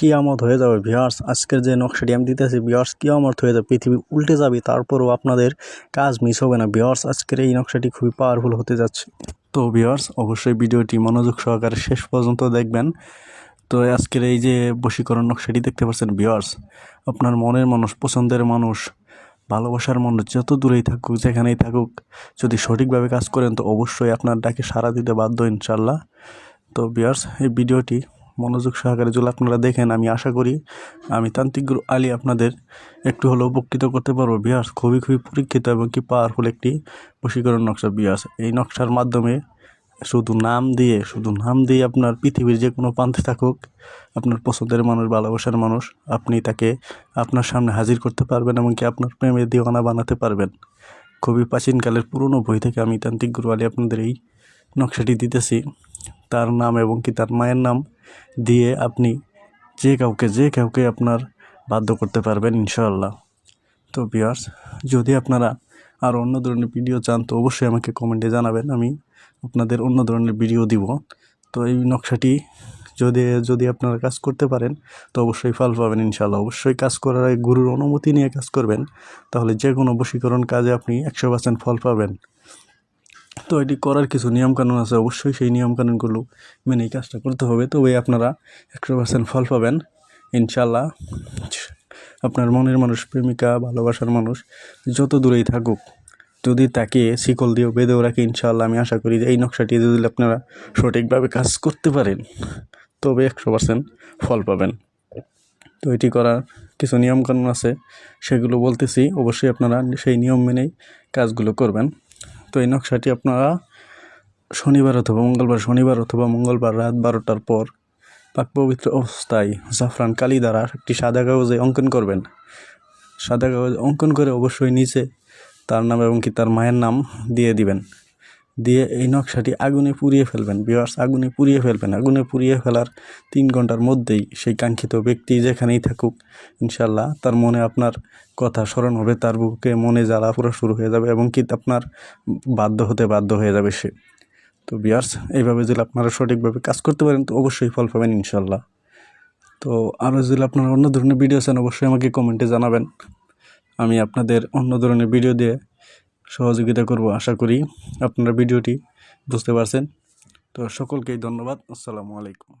কিয়ামত হয়ে যাবে ভিউয়ার্স। আজকের যে নকশাটি আমি দিতেছি ভিউয়ার্স, কিয়ামত হয়ে যাবে, পৃথিবী উল্টে যাবে, তারপরও আপনাদের কাজ মিস হবে না। ভিউয়ার্স, আজকের এই নকশাটি খুবই পাওয়ারফুল হতে যাচ্ছে। তো ভিওয়ার্স অবশ্যই ভিডিওটি মনোযোগ সহকারে শেষ পর্যন্ত দেখবেন। তো আজকের এই যে বশীকরণ নকশাটি দেখতে পাচ্ছেন ভিওয়ার্স আপনার মনের মানুষ, পছন্দের মানুষ, ভালোবাসার মানুষ যত দূরেই থাকুক, যেখানেই থাকুক, যদি সঠিকভাবে কাজ করেন, তো অবশ্যই আপনার ডাকে সাড়া দিতে বাধ্য ইনশাল্লাহ তো ভিউয়ার্স, এই ভিডিওটি মনোযোগ সহকারে যদি আপনারা দেখেন, আমি আশা করি আমি তান্ত্রিক গুরু আলী আপনাদের একটু হলেও উপকৃত করতে পারব। বিয়ার্স খুবই খুবই পরীক্ষিত এবং কি পাওয়ারফুল একটি বশীকরণ নকশা বিয়ার্স এই নকশার মাধ্যমে শুধু নাম দিয়ে, শুধু নাম দিয়ে আপনার পৃথিবীর যে কোনো প্রান্তে থাকুক, আপনার পছন্দের মানুষ, ভালোবাসার মানুষ, আপনি তাকে আপনার সামনে হাজির করতে পারবেন এমনকি আপনার প্রেমের দিওয়ানা বানাতে পারবেন। খুবই প্রাচীনকালের পুরনো বই থেকে আমি তান্ত্রিক গুরু আলী আপনাদের এই নকশাটি দিতেছি। তার নাম এবং কি তার মায়ের নাম দিয়ে আপনি যে কাউকে যে কাউকে আপনার বাধ্য করতে পারবেন, ইনশাআল্লাহ। তো বিয়ার্স যদি আপনারা আর অন্য ধরনের ভিডিও চান, তো অবশ্যই আমাকে কমেন্টে জানাবেন। আমি আপনাদের অন্য ধরনের ভিডিও দিব। তো এই নকশাটি যদি যদি আপনারা কাজ করতে পারেন, তো অবশ্যই ফল পাবেন, ইনশাআল্লাহ। অবশ্যই কাজ করার গুরুর অনুমতি নিয়ে কাজ করবেন। তাহলে যে কোনো বশীকরণ কাজে আপনি একশো পার্সেন্ট ফল পাবেন। তো এটি করার কিছু নিয়মকানুন আছে, অবশ্যই সেই নিয়মকানুনগুলো মেনে এই কাজটা করতে হবে। তবে আপনারা একশো পার্সেন্ট ফল পাবেন ইনশাল্লাহ আপনার মনের মানুষ, প্রেমিকা, ভালোবাসার মানুষ যত দূরেই থাকুক, যদি তাকে শিকল দিয়েও বেঁধেও রাখে ইনশাল্লাহ আমি আশা করি যে এই নকশাটি যদি আপনারা সঠিকভাবে কাজ করতে পারেন, তবে একশো পার্সেন্ট ফল পাবেন। তো এটি করার কিছু নিয়মকানুন আছে, সেগুলো বলতেছি। অবশ্যই আপনারা সেই নিয়ম মেনেই কাজগুলো করবেন। তো এই নকশাটি আপনারা শনিবার অথবা মঙ্গলবার, শনিবার অথবা মঙ্গলবার রাত বারোটার পর পাক পবিত্র অবস্থায় জাফরান কালি দ্বারা একটি সাদা কাগজে অঙ্কন করবেন। সাদা কাগজে অঙ্কন করে অবশ্যই নিচে তার নাম এবং কি তার মায়ের নাম দিয়ে দিবেন। দিয়ে এই নকশাটি আগুনে পুড়িয়ে ফেলবেন। বিয়ার্স আগুনে পুড়িয়ে ফেলবেন। আগুনে পুড়িয়ে ফেলার তিন ঘণ্টার মধ্যেই সেই কাঙ্ক্ষিত ব্যক্তি যেখানেই থাকুক ইনশাল্লাহ তার মনে আপনার কথা স্মরণ হবে, তার বুকে মনে জ্বালা পুরো শুরু হয়ে যাবে এবং কি আপনার বাধ্য হতে বাধ্য হয়ে যাবে সে। তো বিয়ার্স এইভাবে যদি আপনারা সঠিকভাবে কাজ করতে পারেন, তো অবশ্যই ফল পাবেন ইনশাল্লাহ তো আরও যদি আপনারা অন্য ধরনের ভিডিও চান, অবশ্যই আমাকে কমেন্টে জানাবেন। আমি আপনাদের অন্য ধরনের ভিডিও দিয়ে সহযোগিতা করব আশা করি আপনারা ভিডিওটি বুঝতে পারছেন। তো সকলকেই ধন্যবাদ। আসসালামু আলাইকুম।